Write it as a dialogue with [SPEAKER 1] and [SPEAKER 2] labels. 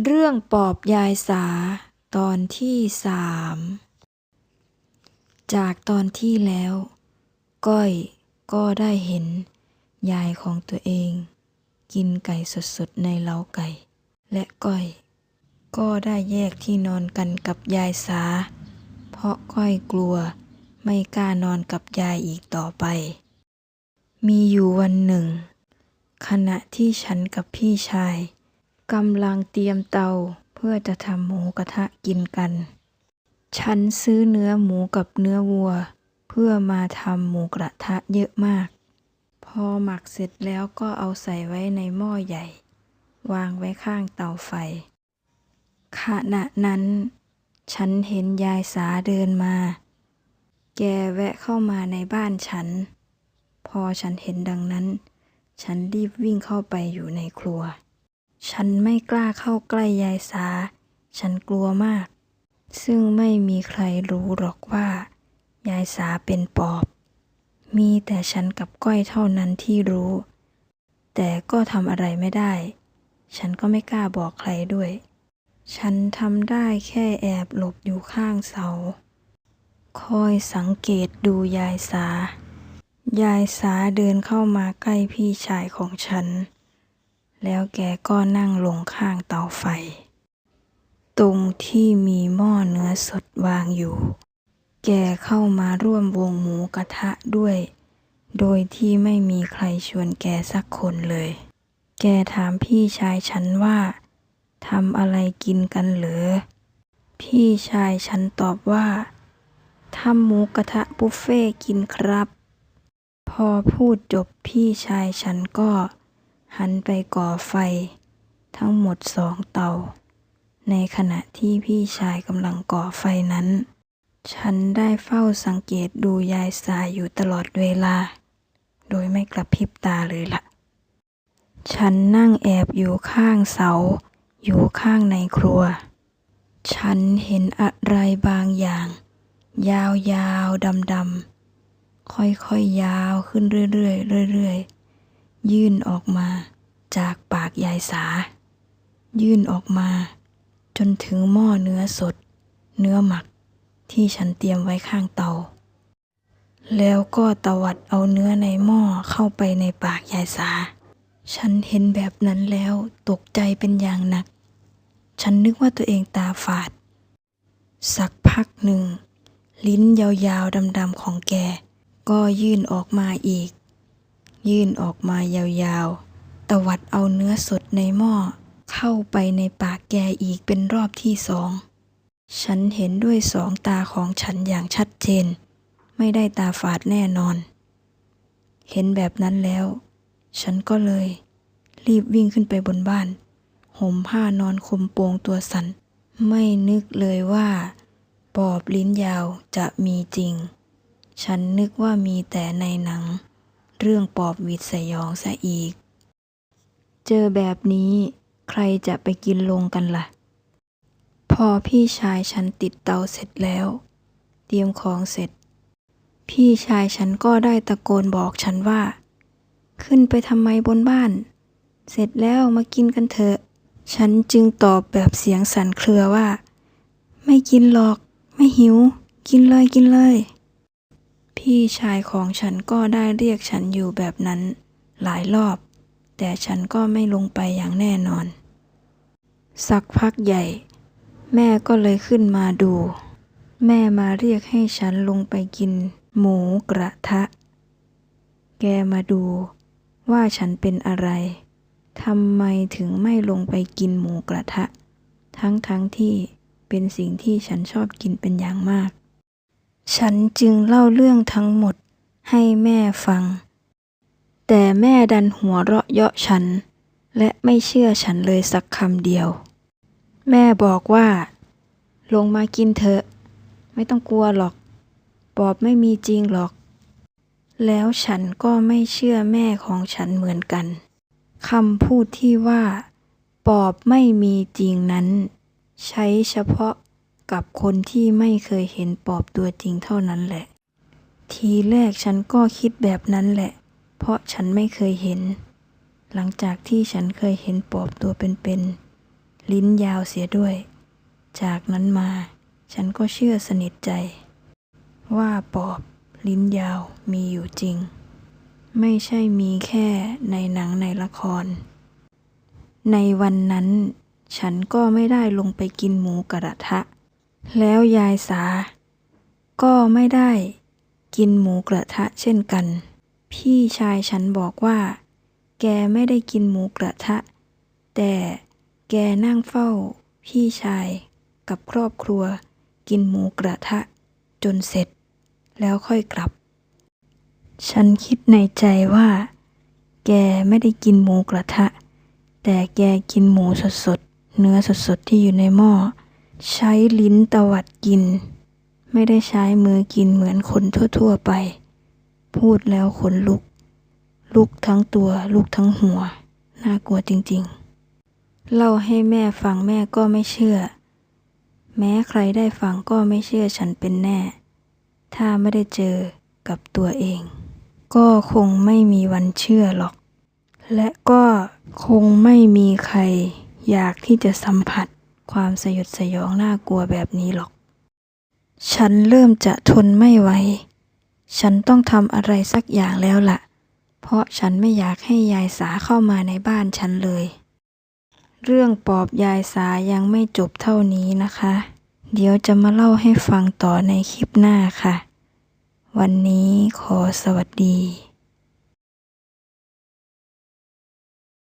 [SPEAKER 1] เรื่องปอบยายสา ตอนที่สามจากตอนที่แล้ว ก้อยก็ได้เห็น ยายของตัวเอง กินไก่สดๆในเล้าไก่ และก้อย ก็ได้แยกที่นอนกันกับยายสา เพราะก้อยกลัวไม่กล้านอนกับยายอีกต่อไป มีอยู่วันหนึ่ง ขณะที่ฉันกับพี่ชาย กำลังเตรียมเตาเพื่อจะทำหมูกระทะกินกัน ฉันซื้อเนื้อหมูกับเนื้อวัว เพื่อมาทำหมูกระทะเยอะมาก พอหมักเสร็จแล้วก็เอาใส่ไว้ในหม้อใหญ่ วางไว้ข้างเตาไฟ ขณะนั้น ฉันเห็นยายสาเดินมา แกแวะเข้ามาในบ้านฉัน พอฉันเห็นดังนั้น ฉันรีบวิ่งเข้าไปอยู่ในครัว ฉันไม่กล้าเข้าใกล้ยายสา ฉันกลัวมาก ซึ่งไม่มีใครรู้หรอกว่า ยายสาเป็นปอบ มีแต่ฉันกับก้อยเท่านั้นที่รู้ แต่ก็ทำอะไรไม่ได้ ฉันก็ไม่กล้าบอกใครด้วย ฉันทำได้แค่แอบหลบอยู่ข้างเสา คอยสังเกตดูยายสา ยายสาเดินเข้ามาใกล้พี่ชายของฉัน แล้วแกก็นั่งลงข้างเตาไฟ ตรงที่มีหม้อเนื้อสดวางอยู่ แกเข้ามาร่วมวงหมูกระทะด้วย โดยที่ไม่มีใครชวนแกสักคนเลย แกถามพี่ชายฉันว่าทำอะไรกินกันเหรอ พี่ชายฉันตอบว่าทำหมูกระทะบุฟเฟ่กินครับ พอพูดจบพี่ชายฉันก็ หันไปก่อไฟ ทั้งหมดสองเตา ในขณะที่พี่ชายกำลังก่อไฟนั้น ฉันได้เฝ้าสังเกตดูยายสายอยู่ตลอดเวลา โดยไม่กระพริบตาเลยล่ะ ฉันนั่งแอบอยู่ข้างเสา อยู่ข้างในครัว ฉันเห็นอะไรบางอย่าง ยาวๆดำๆค่อยๆยาวขึ้นเรื่อยๆเรื่อยๆยื่นออกมา จากปากยายสา ยื่นออกมา จนถึงหม้อเนื้อสด เนื้อหมักที่ฉันเตรียมไว้ข้างเตา แล้วก็ตวัดเอาเนื้อในหม้อเข้าไปในปากยายสา ฉันเห็นแบบนั้นแล้วตกใจเป็นอย่างหนัก ฉันนึกว่าตัวเองตาฝาด สักพักหนึ่ง ลิ้นยาวๆดำๆของแก ก็ยื่นออกมาอีก ยื่นออกมายาวๆ ตวัดเอาเนื้อสดในหม้อ เข้าไปในปากแกอีกเป็นรอบที่สอง ฉันเห็นด้วยสองตาของฉันอย่างชัดเจน ไม่ได้ตาฝาดแน่นอน เห็นแบบนั้นแล้ว ฉันก็เลย รีบวิ่งขึ้นไปบนบ้านห่มผ้านอนคลุมโปงตัวสัน ไม่นึกเลยว่า ปอบลิ้นยาวจะมีจริง ฉันนึกว่ามีแต่ในหนัง เรื่องปอบวิดสยองซะอีก เจอแบบนี้ใครจะไปกินลงกันล่ะ พอพี่ชายฉันติดเตาเสร็จแล้ว เตรียมของเสร็จ พี่ชายฉันก็ได้ตะโกนบอกฉันว่า ขึ้นไปทำไมบนบ้าน เสร็จแล้วมากินกันเถอะ ฉันจึงตอบแบบเสียงสั่นเครือว่า ไม่กินหรอก ไม่หิว กินเลยกินเลย พี่ชายของฉันก็ได้เรียกฉันอยู่แบบนั้นหลายรอบ แต่ฉันก็ไม่ลงไปอย่างแน่นอน สักพักใหญ่ แม่ก็เลยขึ้นมาดู แม่มาเรียกให้ฉันลงไปกิน หมูกระทะ แกมาดูว่าฉันเป็นอะไรทำไมถึงไม่ลงไปกินหมูกระทะ ทั้งทั้งที่เป็นสิ่งที่ฉันชอบกินเป็นอย่างมาก ฉันจึงเล่าเรื่องทั้งหมดให้แม่ฟัง แต่แม่ดันหัวเราะเยาะฉัน และไม่เชื่อฉันเลยสักคำเดียว แม่บอกว่า ลงมากินเถอะ ไม่ต้องกลัวหรอก ปอบไม่มีจริงหรอก แล้วฉันก็ไม่เชื่อแม่ของฉันเหมือนกันคำพูดที่ว่า ปอบไม่มีจริงนั้น ใช้เฉพาะกับคนที่ไม่เคยเห็นปอบตัวจริงเท่านั้นแหละ ทีแรกฉันก็คิดแบบนั้นแหละ เพราะฉันไม่เคยเห็น หลังจากที่ฉันเคยเห็นปอบตัวเป็นๆ ลิ้นยาวเสียด้วย จากนั้นมา ฉันก็เชื่อสนิทใจ ว่าปอบลิ้นยาวมีอยู่จริง ไม่ใช่มีแค่ในหนังในละคร ในวันนั้น ฉันก็ไม่ได้ลงไปกินหมูกระทะ แล้วยายสา ก็ไม่ได้กินหมูกระทะเช่นกัน พี่ชายฉันบอกว่า แกไม่ได้กินหมูกระทะ แต่แกนั่งเฝ้า พี่ชายกับครอบครัว กินหมูกระทะ จนเสร็จ แล้วค่อยกลับ ฉันคิดในใจว่า แกไม่ได้กินหมูกระทะ แต่แกกินหมูสดๆ เนื้อสดๆ ที่อยู่ในหม้อ ใช้ลิ้นตวัดกิน ไม่ได้ใช้มือกินเหมือนคนทั่วๆไป พูดแล้วขนลุก ลุกทั้งตัว ลุกทั้งหัว น่ากลัวจริงๆ เล่าให้แม่ฟังแม่ก็ไม่เชื่อ แม้ใครได้ฟังก็ไม่เชื่อฉันเป็นแน่ ถ้าไม่ได้เจอกับตัวเอง ก็คงไม่มีวันเชื่อหรอก และก็คงไม่มีใคร อยากที่จะสัมผัสความสยดสยองน่ากลัวแบบนี้หรอก ฉันเริ่มจะทนไม่ไหว ฉันต้องทำอะไรสักอย่างแล้วล่ะ เพราะฉันไม่อยากให้ยายสาเข้ามาในบ้านฉันเลย เรื่องปอบยายสายังไม่จบเท่านี้นะคะ เดี๋ยวจะมาเล่าให้ฟังต่อในคลิปหน้าค่ะ วันนี้ขอสวัสดี